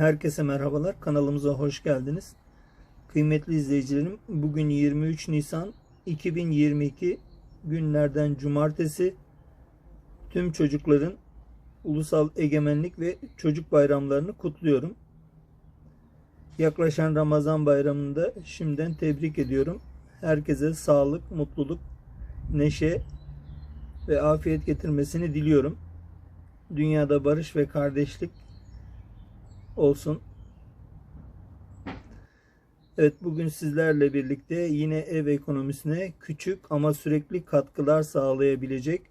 Herkese merhabalar. Kanalımıza hoş geldiniz. Kıymetli izleyicilerim, bugün 23 Nisan 2022 günlerden cumartesi. Tüm çocukların Ulusal Egemenlik ve Çocuk Bayramlarını kutluyorum. Yaklaşan Ramazan Bayramı'nda şimdiden tebrik ediyorum. Herkese sağlık, mutluluk, neşe ve afiyet getirmesini diliyorum. Dünyada barış ve kardeşlik olsun. Evet bugün sizlerle birlikte yine ev ekonomisine küçük ama sürekli katkılar sağlayabilecek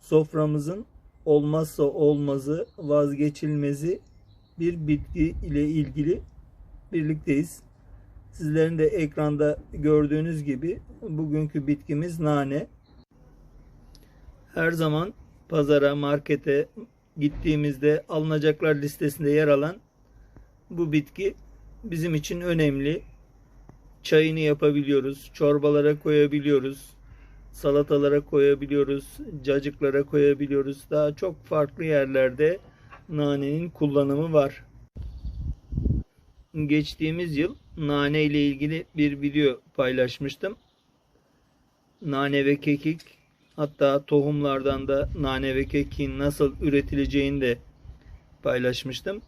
soframızın olmazsa olmazı vazgeçilmezi bir bitki ile ilgili birlikteyiz. Sizlerin de ekranda gördüğünüz gibi bugünkü bitkimiz nane. Her zaman pazara, markete gittiğimizde alınacaklar listesinde yer alan bu bitki bizim için önemli. Çayını yapabiliyoruz, çorbalara koyabiliyoruz, salatalara koyabiliyoruz, cacıklara koyabiliyoruz. Daha çok farklı yerlerde nanenin kullanımı var. Geçtiğimiz yıl nane ile ilgili bir video paylaşmıştım. Nane ve kekik hatta tohumlardan da nane ve kekiğin nasıl üretileceğini de paylaşmıştım.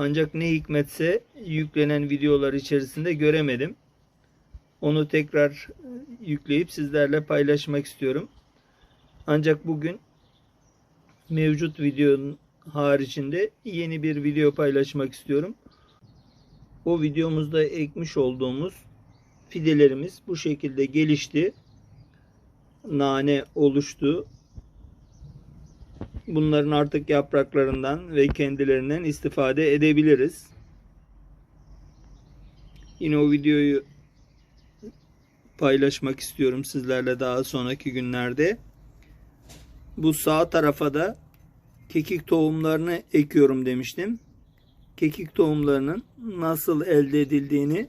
Ancak ne hikmetse yüklenen videolar içerisinde göremedim. Onu tekrar yükleyip sizlerle paylaşmak istiyorum. Ancak bugün mevcut videonun haricinde yeni bir video paylaşmak istiyorum. O videomuzda ekmiş olduğumuz fidelerimiz bu şekilde gelişti. Nane oluştu. Bunların artık yapraklarından ve kendilerinden istifade edebiliriz. Yine o videoyu paylaşmak istiyorum sizlerle daha sonraki günlerde. Bu sağ tarafa da kekik tohumlarını ekiyorum demiştim. Kekik tohumlarının nasıl elde edildiğini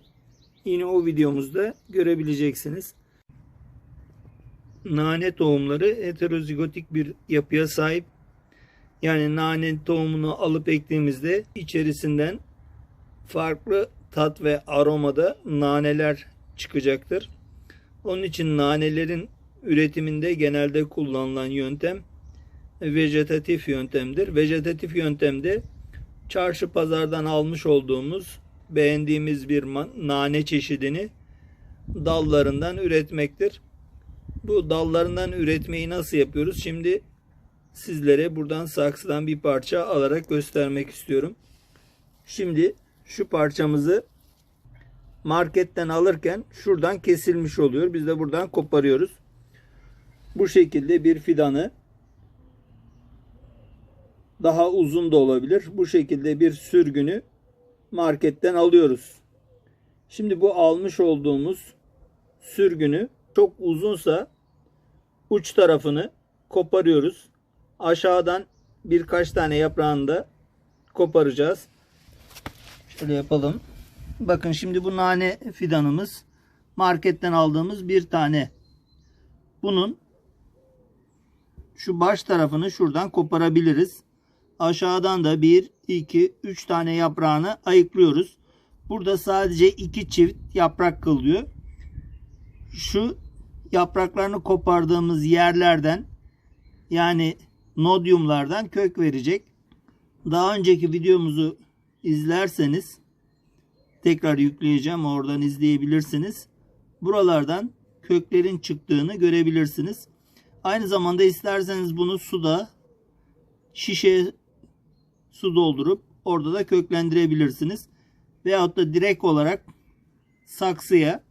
yine o videomuzda görebileceksiniz. Nane tohumları heterozigotik bir yapıya sahip. Yani nane tohumunu alıp ektiğimizde içerisinden farklı tat ve aromada naneler çıkacaktır. Onun için nanelerin üretiminde genelde kullanılan yöntem vejetatif yöntemdir. Vejetatif yöntemde çarşı pazardan almış olduğumuz beğendiğimiz bir nane çeşidini dallarından üretmektir. Bu dallarından üretmeyi nasıl yapıyoruz? Şimdi sizlere buradan saksıdan bir parça alarak göstermek istiyorum. Şimdi şu parçamızı marketten alırken şuradan kesilmiş oluyor. Biz de buradan koparıyoruz. Bu şekilde bir fidanı daha uzun da olabilir. Bu şekilde bir sürgünü marketten alıyoruz. Şimdi bu almış olduğumuz sürgünü çok uzunsa uç tarafını koparıyoruz. Aşağıdan birkaç tane yaprağını da koparacağız. Şöyle yapalım. Bakın şimdi bu nane fidanımız marketten aldığımız bir tane. Bunun şu baş tarafını şuradan koparabiliriz. Aşağıdan da 1, 2, 3 tane yaprağını ayıklıyoruz. Burada sadece 2 çift yaprak kalıyor. Şu yapraklarını kopardığımız yerlerden yani nodyumlardan kök verecek. Daha önceki videomuzu izlerseniz tekrar yükleyeceğim. Oradan izleyebilirsiniz. Buralardan köklerin çıktığını görebilirsiniz. Aynı zamanda isterseniz bunu suda şişe su doldurup orada da köklendirebilirsiniz. Veyahut da direkt olarak saksıya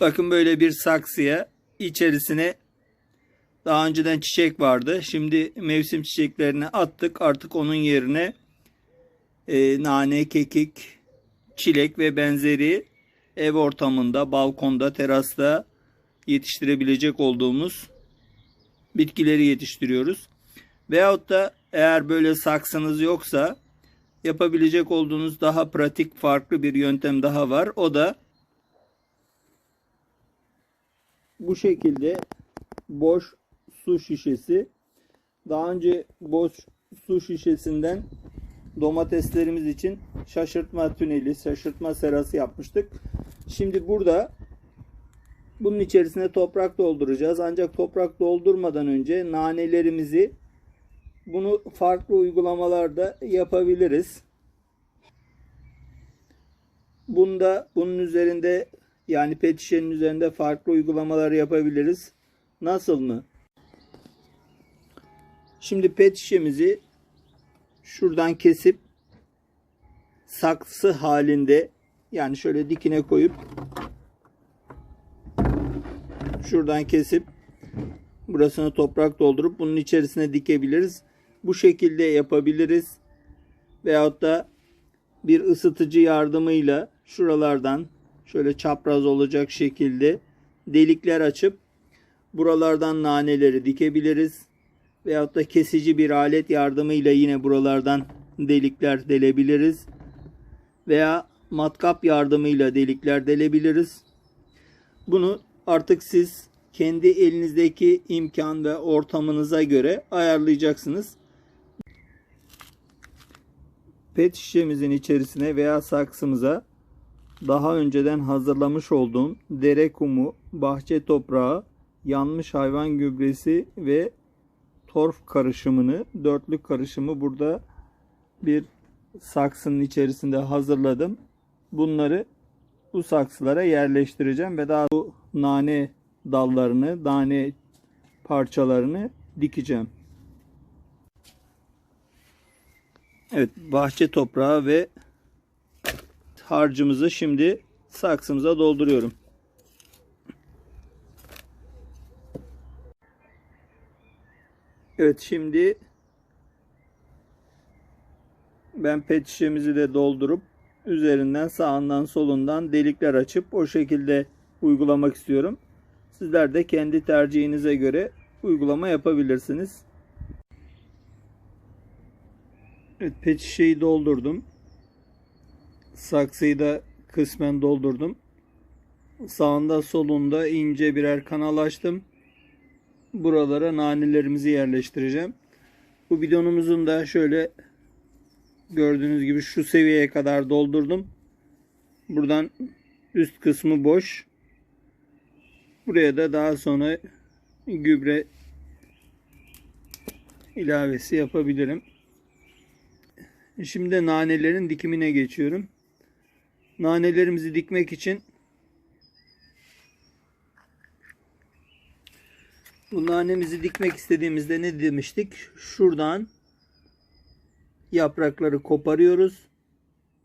bakın böyle bir saksıya içerisine daha önceden çiçek vardı. Şimdi mevsim çiçeklerini attık. Artık onun yerine e, nane, kekik, çilek ve benzeri ev ortamında, balkonda, terasta yetiştirebilecek olduğumuz bitkileri yetiştiriyoruz. Veyahut da eğer böyle saksınız yoksa yapabilecek olduğunuz daha pratik farklı bir yöntem daha var. O da bu şekilde boş su şişesi. Daha önce boş su şişesinden domateslerimiz için şaşırtma tüneli, şaşırtma serası yapmıştık. Şimdi burada bunun içerisine toprak dolduracağız. Ancak toprak doldurmadan önce nanelerimizi bunu farklı uygulamalarda yapabiliriz. Bunda bunun üzerinde yani pet üzerinde farklı uygulamalar yapabiliriz. Nasıl mı? Şimdi pet şişemizi şuradan kesip saksı halinde yani şöyle dikine koyup şuradan kesip burasına toprak doldurup bunun içerisine dikebiliriz. Bu şekilde yapabiliriz. Veyahut da bir ısıtıcı yardımıyla şuralardan şöyle çapraz olacak şekilde delikler açıp buralardan naneleri dikebiliriz. Veyahut da kesici bir alet yardımıyla yine buralardan delikler delebiliriz. Veya matkap yardımıyla delikler delebiliriz. Bunu artık siz kendi elinizdeki imkan ve ortamınıza göre ayarlayacaksınız. Pet şişemizin içerisine veya saksımıza daha önceden hazırlamış olduğum dere kumu, bahçe toprağı, yanmış hayvan gübresi ve torf karışımını, dörtlük karışımı burada bir saksının içerisinde hazırladım. Bunları bu saksılara yerleştireceğim ve daha bu nane dallarını, nane parçalarını dikeceğim. Evet, bahçe toprağı ve harcımızı şimdi saksımıza dolduruyorum. Evet, şimdi ben pet şişemizi de doldurup üzerinden sağından solundan delikler açıp o şekilde uygulamak istiyorum. Sizler de kendi tercihinize göre uygulama yapabilirsiniz. Evet, pet şişeyi doldurdum. Saksıyı da kısmen doldurdum. Sağında solunda ince birer kanal açtım. Buralara nanelerimizi yerleştireceğim. Bu bidonumuzun da şöyle gördüğünüz gibi şu seviyeye kadar doldurdum. Buradan üst kısmı boş. Buraya da daha sonra gübre ilavesi yapabilirim. Şimdi nanelerin dikimine geçiyorum. Nanelerimizi dikmek için bu nanemizi dikmek istediğimizde ne demiştik? Şuradan yaprakları koparıyoruz.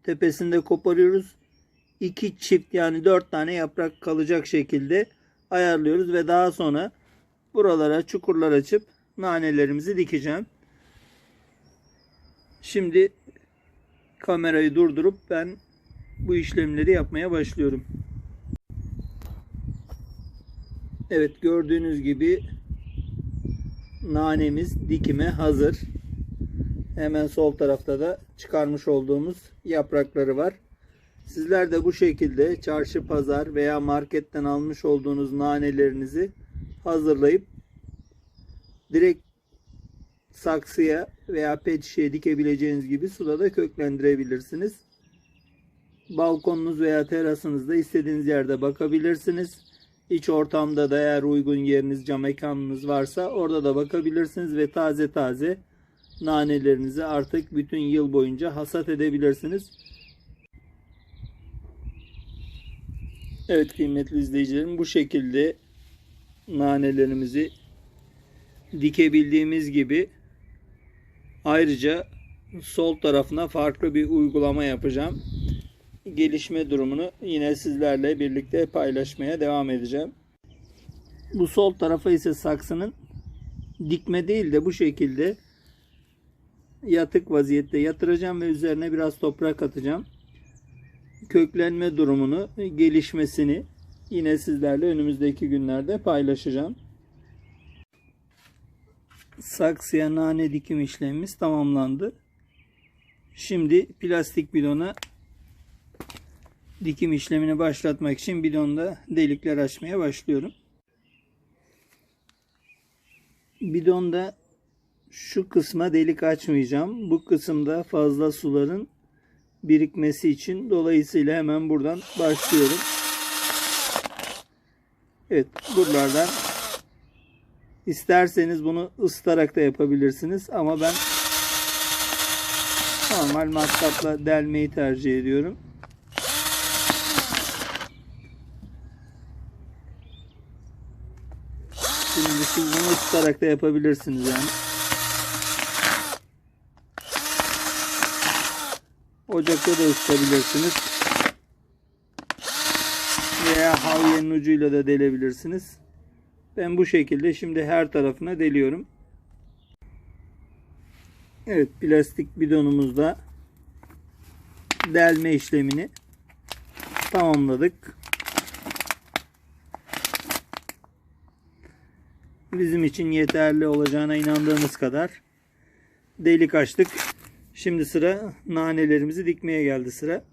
Tepesinde koparıyoruz. İki çift yani dört tane yaprak kalacak şekilde ayarlıyoruz ve daha sonra buralara çukurlar açıp nanelerimizi dikeceğim. Şimdi kamerayı durdurup ben bu işlemleri yapmaya başlıyorum. Evet gördüğünüz gibi nanemiz dikime hazır. Hemen sol tarafta da çıkarmış olduğumuz yaprakları var. Sizler de bu şekilde çarşı pazar veya marketten almış olduğunuz nanelerinizi hazırlayıp direkt saksıya veya pet şişeye dikebileceğiniz gibi suda da köklendirebilirsiniz. Balkonunuz veya terasınızda istediğiniz yerde bakabilirsiniz. İç ortamda da eğer uygun yeriniz, cam mekanınız varsa orada da bakabilirsiniz ve taze taze nanelerinizi artık bütün yıl boyunca hasat edebilirsiniz. Evet kıymetli izleyicilerim bu şekilde nanelerimizi dikebildiğimiz gibi ayrıca sol tarafına farklı bir uygulama yapacağım. Gelişme durumunu yine sizlerle birlikte paylaşmaya devam edeceğim. Bu sol tarafa ise saksının dikme değil de bu şekilde yatık vaziyette yatıracağım ve üzerine biraz toprak atacağım. Köklenme durumunu, gelişmesini yine sizlerle önümüzdeki günlerde paylaşacağım. Saksıya nane dikim işlemimiz tamamlandı. Şimdi plastik bidona dikim işlemini başlatmak için bidonda delikler açmaya başlıyorum. Bidonda şu kısma delik açmayacağım. Bu kısımda fazla suların birikmesi için dolayısıyla hemen buradan başlıyorum. Evet buralardan isterseniz bunu ısıtarak da yapabilirsiniz ama ben normal matkapla delmeyi tercih ediyorum. Şimdi ısıtarak da yapabilirsiniz yani. Ocakta da ısıtabilirsiniz. Veya havyenin ucuyla da delebilirsiniz. Ben bu şekilde şimdi her tarafına deliyorum. Evet plastik bidonumuzda delme işlemini tamamladık. Bizim için yeterli olacağına inandığımız kadar delik açtık. Şimdi sıra nanelerimizi dikmeye geldi sıra.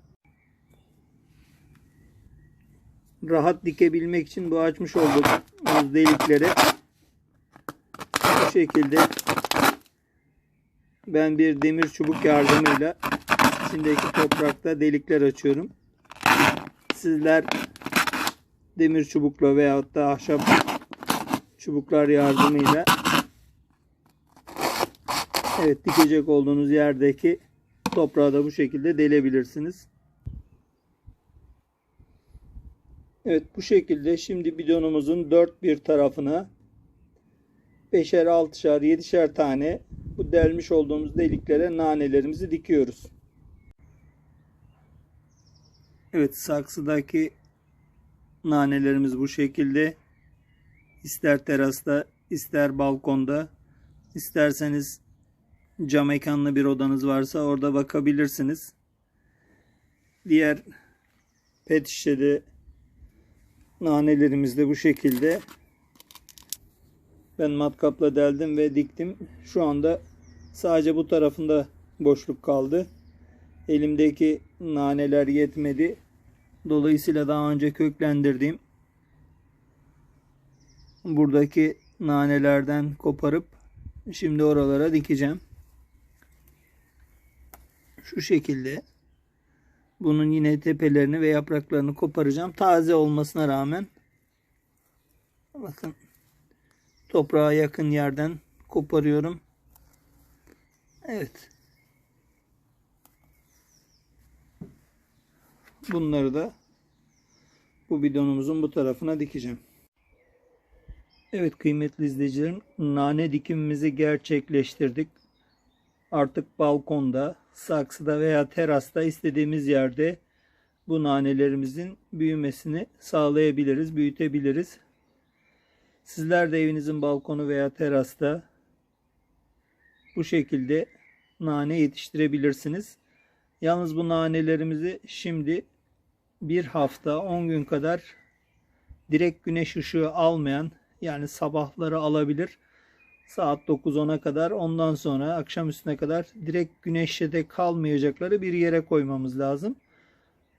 Rahat dikebilmek için bu açmış olduğumuz delikleri bu şekilde ben bir demir çubuk yardımıyla içindeki toprakta delikler açıyorum. Sizler demir çubukla veyahut da ahşap çubuklar yardımıyla Evet dikecek olduğunuz yerdeki toprağı da bu şekilde delebilirsiniz. Evet bu şekilde şimdi bidonumuzun dört bir tarafına beşer, altışar, yedişer tane bu delmiş olduğumuz deliklere nanelerimizi dikiyoruz. Evet saksıdaki nanelerimiz bu şekilde. İster terasta, ister balkonda, isterseniz cam mekanlı bir odanız varsa orada bakabilirsiniz. Diğer pet şişede nanelerimiz de bu şekilde. Ben matkapla deldim ve diktim. Şu anda sadece bu tarafında boşluk kaldı. Elimdeki naneler yetmedi. Dolayısıyla daha önce köklendirdiğim buradaki nanelerden koparıp şimdi oralara dikeceğim. Şu şekilde bunun yine tepelerini ve yapraklarını koparacağım. Taze olmasına rağmen bakın toprağa yakın yerden koparıyorum. Evet. Bunları da bu bidonumuzun bu tarafına dikeceğim. Evet kıymetli izleyicilerim nane dikimimizi gerçekleştirdik. Artık balkonda, saksıda veya terasta istediğimiz yerde bu nanelerimizin büyümesini sağlayabiliriz, büyütebiliriz. Sizler de evinizin balkonu veya terasta bu şekilde nane yetiştirebilirsiniz. Yalnız bu nanelerimizi şimdi bir hafta 10 gün kadar direkt güneş ışığı almayan yani sabahları alabilir. Saat 9-10'a kadar ondan sonra akşam üstüne kadar direkt güneşte de kalmayacakları bir yere koymamız lazım.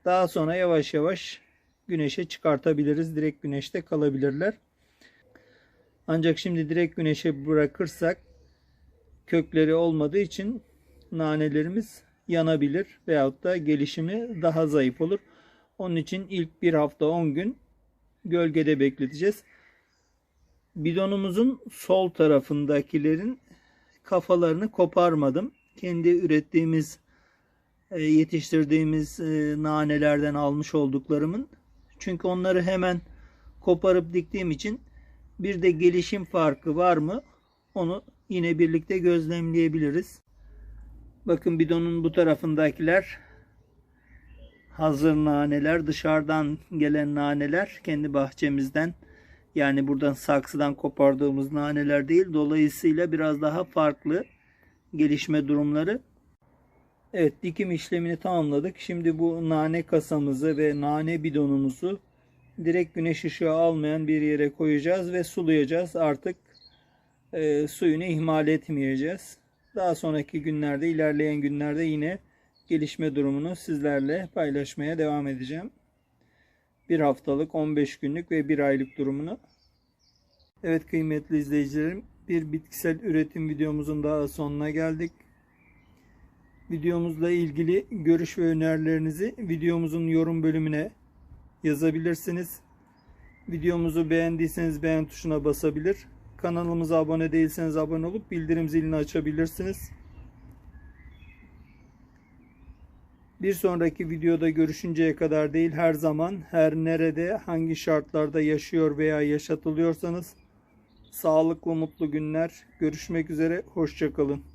Daha sonra yavaş yavaş güneşe çıkartabiliriz. Direkt güneşte kalabilirler. Ancak şimdi direkt güneşe bırakırsak kökleri olmadığı için nanelerimiz yanabilir veyahut da gelişimi daha zayıf olur. Onun için ilk bir hafta 10 gün gölgede bekleteceğiz. Bidonumuzun sol tarafındakilerin kafalarını koparmadım. Kendi ürettiğimiz, e, yetiştirdiğimiz e, nanelerden almış olduklarımın. Çünkü onları hemen koparıp diktiğim için bir de gelişim farkı var mı? Onu yine birlikte gözlemleyebiliriz. Bakın bidonun bu tarafındakiler hazır naneler, dışarıdan gelen naneler kendi bahçemizden yani buradan saksıdan kopardığımız naneler değil. Dolayısıyla biraz daha farklı gelişme durumları. Evet dikim işlemini tamamladık. Şimdi bu nane kasamızı ve nane bidonumuzu direkt güneş ışığı almayan bir yere koyacağız ve sulayacağız. Artık e, suyunu ihmal etmeyeceğiz. Daha sonraki günlerde ilerleyen günlerde yine gelişme durumunu sizlerle paylaşmaya devam edeceğim. Bir haftalık, 15 günlük ve bir aylık durumunu. Evet kıymetli izleyicilerim bir bitkisel üretim videomuzun daha sonuna geldik. Videomuzla ilgili görüş ve önerilerinizi videomuzun yorum bölümüne yazabilirsiniz. Videomuzu beğendiyseniz beğen tuşuna basabilir. Kanalımıza abone değilseniz abone olup bildirim zilini açabilirsiniz. Bir sonraki videoda görüşünceye kadar değil her zaman her nerede hangi şartlarda yaşıyor veya yaşatılıyorsanız sağlıklı mutlu günler. Görüşmek üzere. Hoşçakalın.